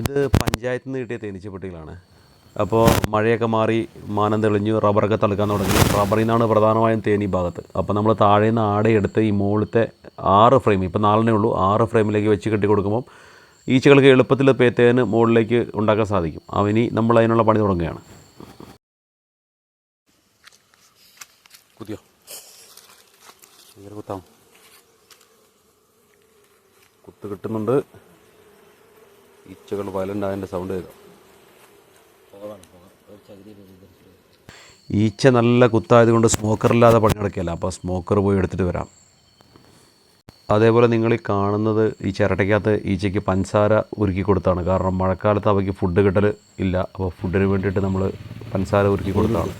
ഇത് പഞ്ചായത്തിൽ നിന്ന് കിട്ടിയ തേനീച്ചപ്പെട്ടികളാണ് അപ്പോൾ മഴയൊക്കെ മാറി മാനം തെളിഞ്ഞു റബ്ബറൊക്കെ തളുക്കാൻ തുടങ്ങി. റബ്ബറിൽ നിന്നാണ് പ്രധാനമായും തേനി ഭാഗത്ത്. അപ്പോൾ നമ്മൾ താഴെ നിന്ന് ആടയെടുത്ത് ഈ മുകളിലത്തെ ആറ് ഫ്രെയിം ഇപ്പോൾ നാലെണ്ണേ ഉള്ളൂ ആറ് ഫ്രെയിമിലേക്ക് വെച്ച് കെട്ടി കൊടുക്കുമ്പോൾ ഈച്ചകൾക്ക് എളുപ്പത്തിൽ തേന് മുകളിലേക്ക് ഉണ്ടാക്കാൻ സാധിക്കും. അവനി നമ്മൾ അതിനുള്ള പണി തുടങ്ങുകയാണ്. കുത്തിയോ? കുത്താം കുത്ത് കിട്ടുന്നുണ്ട്. ഈച്ചകൾ വയലന്റ് അതിന്റെ സൗണ്ട് കേൾക്കാം. ഈച്ച നല്ല കുത്തായതുകൊണ്ട് സ്മോക്കറില്ലാതെ പണി നടക്കില്ല. അപ്പോൾ സ്മോക്കർ പോയി എടുത്തിട്ട് വരാം. അതേപോലെ നിങ്ങൾ ഈ കാണുന്നത് ഈ ചിരട്ടയ്ക്കകത്ത് ഈച്ചയ്ക്ക് പഞ്ചസാര ഉരുക്കി കൊടുത്താണ്. കാരണം മഴക്കാലത്ത് അവയ്ക്ക് ഫുഡ് കിട്ടൽ ഇല്ല. അപ്പോൾ ഫുഡിന് വേണ്ടിയിട്ട് നമ്മൾ പഞ്ചസാര ഉരുക്കി കൊടുത്താണ്.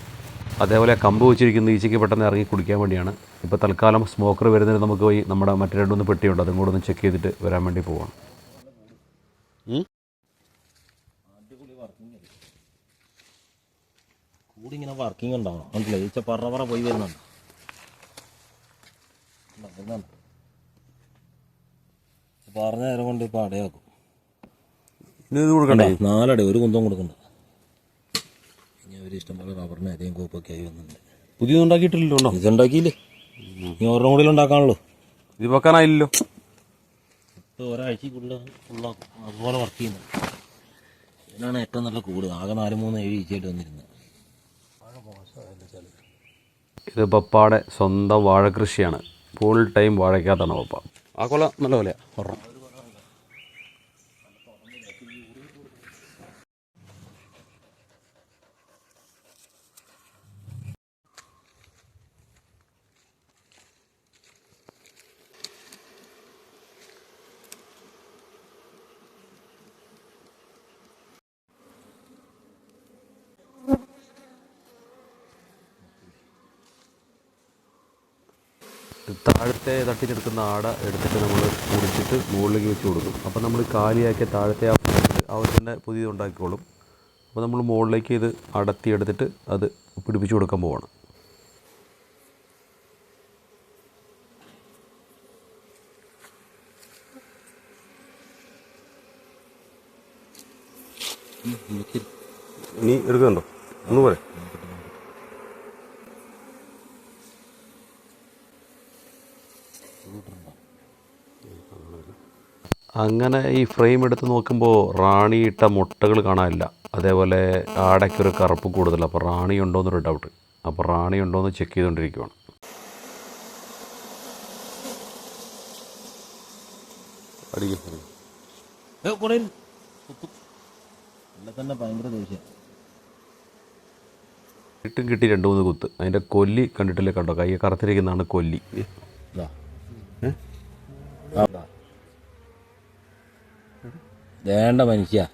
അതേപോലെ കമ്പ് വെച്ചിരിക്കുന്ന ഈച്ചയ്ക്ക് പെട്ടെന്ന് ഇറങ്ങി കുടിക്കാൻ വേണ്ടിയാണ്. ഇപ്പോൾ തൽക്കാലം സ്മോക്കർ വരുന്നതിന് നമുക്ക് പോയി നമ്മുടെ മറ്റു രണ്ടുമൂന്ന് പെട്ടിയുണ്ട്. അതും കൂടെ ഒന്ന് ചെക്ക് ചെയ്തിട്ട് വരാൻ വേണ്ടി പോവാണ്. കൂടി ഇങ്ങനെ വർക്കിംഗ് ഉണ്ടാവണം. മനസ്സിലായി? ഈച്ച പറ പറ പോയി വരുന്നുണ്ട്. പറഞ്ഞ നേരം കൊണ്ട് ഇപ്പൊ അടയാക്കും. കൊടുക്കണ്ടേ? നാലടി ഒരു കുന്തം കൊടുക്കണ്ട. ഇനി അവർ ഇഷ്ടംപോലെ റബ്ബറിന് അരയും കോപ്പൊക്കെ ആയി വന്നിട്ടുണ്ട്. പുതിയത് ഉണ്ടാക്കിയിട്ടില്ലല്ലോ ഇതുണ്ടാക്കിയില്ലേ? ഇനി ഒരെണ്ണം കൂടി ഉണ്ടാക്കാനുള്ളൂ? ഇത് വെക്കാനായില്ലല്ലോ. ഇപ്പോൾ ഒരാഴ്ചക്കുള്ള ഫുള്ളാക്കും അതുപോലെ വർക്ക് ചെയ്യുന്നത് ഇതിനാണ് ഏറ്റവും നല്ല കൂട്. ആകെ നാല് മൂന്ന് ഏഴ് ഈച്ചയായിട്ട് വന്നിരുന്നത്. ഇത് പപ്പാടെ സ്വന്തം വാഴ കൃഷിയാണ്. ഫുൾ ടൈം വാഴയ്ക്കകത്താണ് പപ്പ. ആ കൊല നല്ല കൊലയാണ് ഒരെണ്ണം. താഴത്തെ തട്ടിച്ചെടുക്കുന്ന ആട എടുത്തിട്ട് നമ്മൾ മുറിച്ചിട്ട് മുകളിലേക്ക് വെച്ച് കൊടുക്കും. അപ്പോൾ നമ്മൾ കാലിയാക്കിയ താഴത്തെ ആ അവർ തന്നെ പുതിയത് ഉണ്ടാക്കിക്കോളും. അപ്പോൾ നമ്മൾ മുകളിലേക്ക് ഇത് അടത്തി എടുത്തിട്ട് അത് പിടിപ്പിച്ചു കൊടുക്കാൻ പോവാണ്. ഇനി എടുക്കുന്നുണ്ടോ? ഒന്ന് പോലെ അങ്ങനെ ഈ ഫ്രെയിം എടുത്ത് നോക്കുമ്പോൾ റാണി ഇട്ട മുട്ടകൾ കാണാനില്ല. അതേപോലെ ആടയ്ക്കൊരു കറുപ്പ് കൂടുതൽ അപ്പോൾ റാണി ഉണ്ടോ എന്നൊരു ഡൗട്ട് അപ്പോൾ റാണി ഉണ്ടോ എന്ന് ചെക്ക് ചെയ്തുകൊണ്ടിരിക്കുകയാണ് ദേഷ്യം. കിട്ടും കിട്ടി രണ്ട് മൂന്ന് കുത്ത്. അതിന്റെ കൊല്ലി കണ്ടിട്ടില്ലേ കണ്ടോ? കൈ കറുത്തിരിക്കുന്നതാണ് കൊല്ലി. വേണ്ട മനുഷ്യ.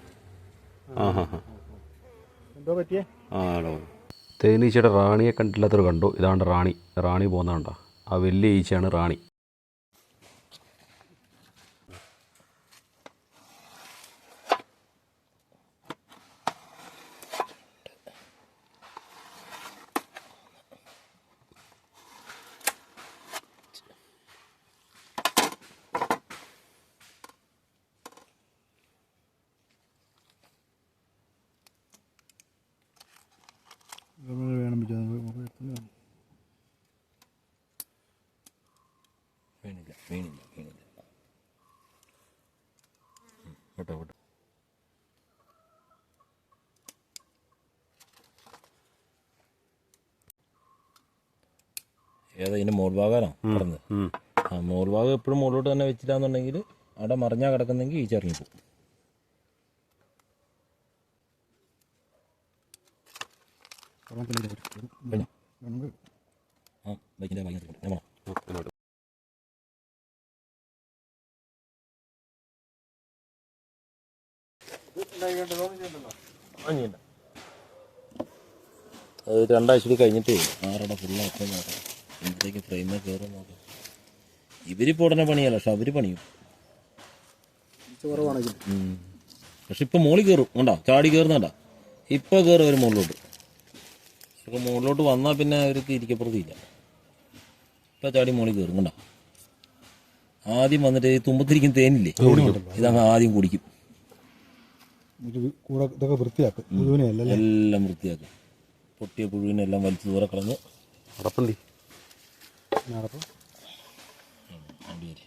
തേനീച്ചയുടെ റാണിയെ കണ്ടില്ലാത്തൊരു കണ്ടു. ഇതാണ് റാണി. റാണി പോകുന്നതാണ്ടോ. ആ വലിയ ഈച്ചയാണ് റാണി. വീണില്ല വീണില്ല വീണില്ല കേട്ടോ കേട്ടോ. ഏതാ ഇതിന്റെ മോൾ ഭാഗമാണോ പറഞ്ഞത്. ആ മോൾ ഭാഗം എപ്പോഴും മുകളിലോട്ട് തന്നെ വെച്ചിട്ടാന്നുണ്ടെങ്കിൽ അവിടെ മറിഞ്ഞാ കിടക്കുന്നെങ്കിൽ ഈ ചെറിഞ്ഞു പോകും? ആ ബൈക്കിന്റെ ഭാഗ്യം അത് രണ്ടാഴ്ച കൂടി കഴിഞ്ഞിട്ടേ ഫുള്ള് ഫുള്ളാക്കാൻ നോക്കാം ഇന്നത്തേക്ക് ഫ്രെയിമേ കയറും നോക്കാം ഇവരിപ്പോൾ ഉടനെ പണിയല്ല പക്ഷെ അവർ പണിയും. പക്ഷെ ഇപ്പൊ മോളി കയറും കണ്ടോ? ചാടി കയറുന്നണ്ട ഇപ്പൊ കയറും അവർ മുകളിലോട്ട് ഇപ്പൊ മുകളിലോട്ട് വന്നാൽ പിന്നെ അവർക്ക് ഇരിക്കപ്പുറത്തില്ല ഇപ്പൊ ചാടി മോളി കയറും കണ്ടോ? ആദ്യം വന്നിട്ട് തുമ്പത്തിരിക്കും തേനില്ലേ? ഇതങ്ങ് ആദ്യം കുടിക്കും. ഒരു കൂടെ ഇതൊക്കെ വൃത്തിയാക്കും. മുഴുവനെ അല്ല? എല്ലാം വൃത്തിയാക്കും. പൊട്ടിയ പുഴുവിനെല്ലാം വലിച്ചു ദൂരെ കളഞ്ഞ് നടപ്പണ്ടി. നടപ്പം. അടിയേരി